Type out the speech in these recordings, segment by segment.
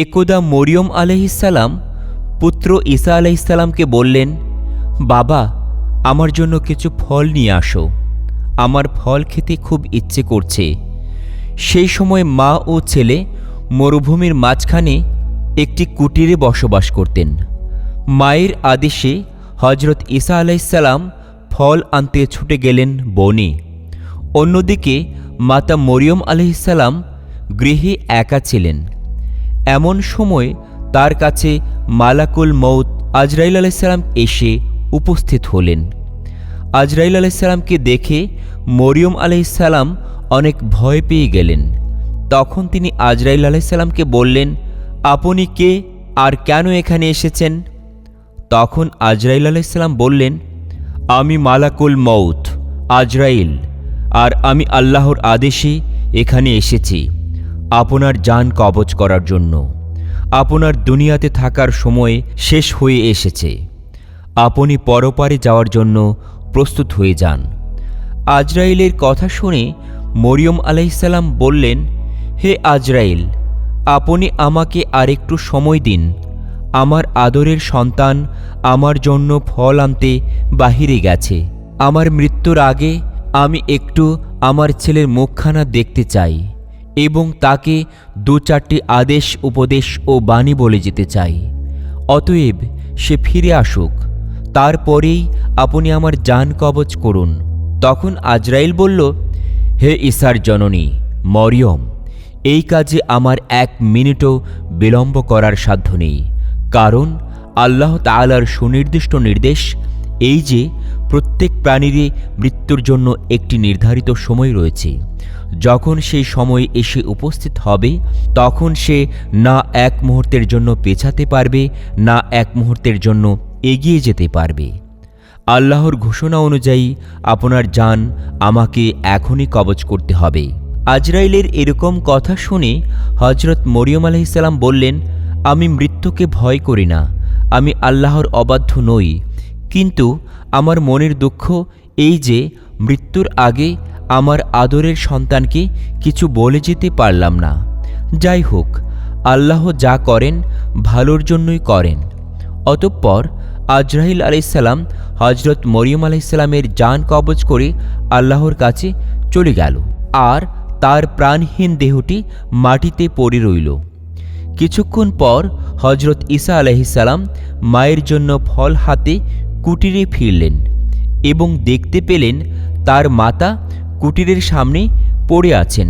একদা মরিয়ম আলহিসাল্লাম পুত্র ঈসা আলহিসাল্লামকে বললেন, বাবা, আমার জন্য কিছু ফল নিয়ে আসো। আমার ফল খেতে খুব ইচ্ছে করছে। সেই সময় মা ও ছেলে মরুভূমির মাঝখানে একটি কুটিরে বসবাস করতেন। মায়ের আদেশে হজরত ঈসা আলাইসাল্লাম ফল আনতে ছুটে গেলেন বনে। অন্যদিকে মাতা মরিয়ম আলহিসাল্লাম গৃহে একা ছিলেন। এমন সময় তার কাছে মালাকুল মৌত আজরাইল আলাইসাল্লাম এসে উপস্থিত হলেন। আজরাইল আলাইসাল্লামকে দেখে মরিয়ম আলাইসাল্লাম অনেক ভয় পেয়ে গেলেন। তখন তিনি আজরাইল আলাইসাল্লামকে বললেন, আপনি কে আর কেন এখানে এসেছেন? তখন আজরাইল আলাইসাল্লাম বললেন, আমি মালাকুল মৌত আজরাইল, আর আমি আল্লাহর আদেশে এখানে এসেছি। আপনার যান কবচ করার জন্য। আপনার দুনিয়াতে থাকার সময় শেষ হয়ে এসেছে। আপনি পরপারে যাওয়ার জন্য প্রস্তুত হয়ে যান। আজরাইলের কথা শুনে মরিয়ম আলাইসাল্লাম বললেন, হে আজরাইল, আপনি আমাকে আরেকটু সময় দিন। আমার আদরের সন্তান আমার জন্য ফল আনতে বাহিরে গেছে। আমার মৃত্যুর আগে আমি একটু আমার ছেলের মুখখানা দেখতে চাই। এবং তাকে দু চারটি আদেশ, উপদেশ ও বাণী বলে যেতে চাই। অতএব সে ফিরে আসুক। তারপরেই আপনি আমার যান কবচ করুন। তখন আজরাইল বলল, হে ঈশার জননী, মরিয়ম, এই কাজে আমার এক মিনিটও বিলম্ব করার সাধ্য নেই। কারণ আল্লাহ তাআলার সুনির্দিষ্ট নির্দেশ, এই যে প্রত্যেক প্রাণীরই মৃত্যুর জন্য একটি নির্ধারিত সময় রয়েছে। যখন সেই সময় এসে উপস্থিত হবে, তখন সে না এক মুহূর্তের জন্য পেছাতে পারবে, না এক মুহূর্তের জন্য এগিয়ে যেতে পারবে। আল্লাহর ঘোষণা অনুযায়ী আপনার যান আমাকে এখনই কবচ করতে হবে। আজরাইলের এরকম কথা শুনে হজরত মরিয়ম আলাইসাল্লাম বললেন, আমি মৃত্যুকে ভয় করি না, আমি আল্লাহর অবাধ্য নই। কিন্তু আমার মনের দুঃখ এই যে, মৃত্যুর আগে আমার আদরের সন্তানকে কিছু বলে যেতে পারলাম না। যাই হোক আল্লাহ যা করেন, ভালোর জন্যই করেন। অতঃপর আজরাহিল আলাইসাল্লাম হজরত মরিয়ম আলাইসাল্লামের যান কবজ করে আল্লাহর কাছে চলে গেল। আর তার প্রাণহীন দেহটি মাটিতে পড়ে রইল। কিছুক্ষণ পর হজরত ঈসা আলাইসাল্লাম মায়ের জন্য ফল হাতে কুটিরে ফিরলেন এবং দেখতে পেলেন তার মাতা কুটিরের সামনে পড়ে আছেন।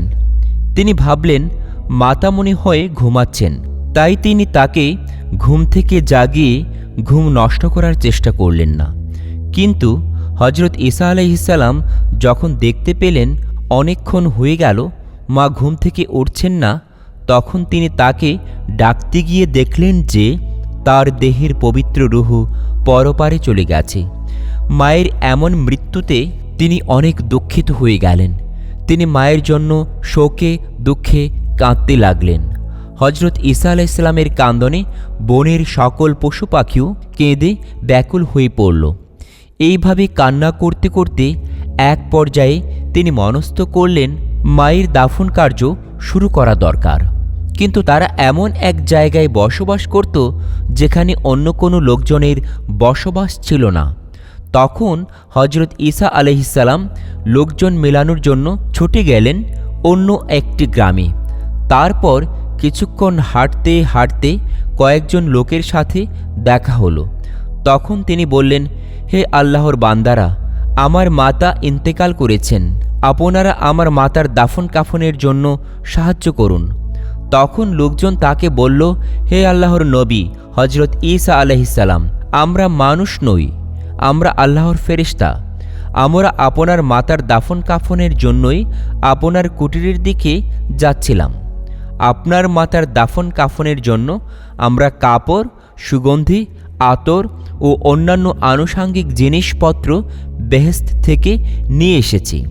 তিনি ভাবলেন মাতা হয়ে ঘুমাচ্ছেন। তাই তিনি তাকে ঘুম থেকে জাগিয়ে ঘুম নষ্ট করার চেষ্টা করলেন না। কিন্তু হজরত ঈসা আলাইসাল্লাম যখন দেখতে পেলেন অনেকক্ষণ হয়ে গেল, মা ঘুম থেকে উঠছেন না, তখন তিনি তাকে ডাকতে গিয়ে দেখলেন যে তার দেহের পবিত্র রুহু পরপারে চলে গেছে। মায়ের এমন মৃত্যুতে তিনি অনেক দুঃখিত হয়ে গেলেন। তিনি মায়ের জন্য শোকে, দুঃখে কাঁদতে লাগলেন। হজরত ঈসা ইসলামের কান্দনে বনের সকল পশু পাখিও কেঁদে ব্যাকুল হয়ে পড়ল। এইভাবে কান্না করতে করতে এক পর্যায়ে তিনি মনস্থ করলেন, মায়ের দাফন কার্য শুরু করা দরকার। কিন্তু তারা এমন এক জায়গায় বসবাস করত, যেখানে অন্য কোনো লোকজনের বসবাস ছিল না। তখন হজরত ঈসা আলহিসাল্লাম লোকজন মেলানোর জন্য ছুটে গেলেন অন্য একটি গ্রামে। তারপর কিছুক্ষণ হাঁটতে হাঁটতে কয়েকজন লোকের সাথে দেখা হলো। তখন তিনি বললেন, হে আল্লাহর বান্দারা, আমার মাতা ইন্তেকাল করেছেন। আপনারা আমার মাতার দাফন কাফনের জন্য সাহায্য করুন। তখন লোকজন তাকে বলল, হে আল্লাহর নবী হজরত ঈসা আলহিসাল্লাম আমরা মানুষ নই। আমরা আল্লাহর ফেরিস্তা। আমরা আপনার মাতার দাফন কাফনের জন্যই আপনার কুটিরের দিকে যাচ্ছিলাম। আপনার মাতার দাফন কাফনের জন্য আমরা কাপড়, সুগন্ধি, আতর ও অন্যান্য আনুষাঙ্গিক জিনিসপত্র বেহেস্ত থেকে নিয়ে এসেছি।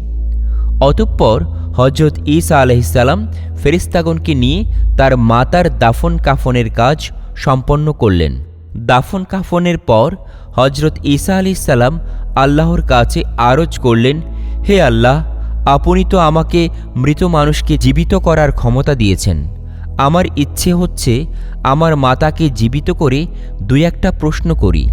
অতঃপর হজরত ঈসা আলহিসাল্লাম ফেরিস্তাগণকে নিয়ে তার মাতার দাফন কাফনের কাজ সম্পন্ন করলেন। দাফন কাফনের পর হজরত ঈসা আলিসাল্লাম আল্লাহর কাছে আরজ করলেন, হে আল্লাহ, আপনি তো আমাকে মৃত মানুষকে জীবিত করার ক্ষমতা দিয়েছেন। আমার ইচ্ছে হচ্ছে আমার মাতাকে জীবিত করে দুই একটা প্রশ্ন করি।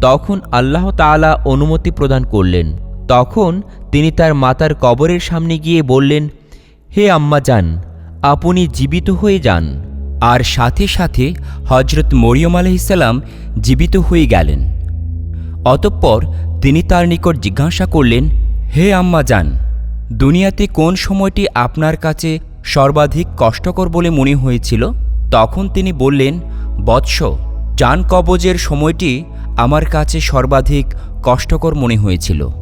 তখন আল্লাহ তাআলা অনুমতি প্রদান করলেন। তখন তিনি তার মাতার কবরের সামনে গিয়ে বললেন, হে আম্মা যান আপনি জীবিত হয়ে যান। আর সাথে সাথে হজরত মরিয়ম আলহিসাল্লাম জীবিত হয়ে গেলেন। অতঃপর তিনি তার নিকট জিজ্ঞাসা করলেন, হে আম্মা যান দুনিয়াতে কোন সময়টি আপনার কাছে সর্বাধিক কষ্টকর বলে মনে হয়েছিল? তখন তিনি বললেন, বৎস যান কবজের সময়টি আমার কাছে সর্বাধিক কষ্টকর মনে হয়েছিল।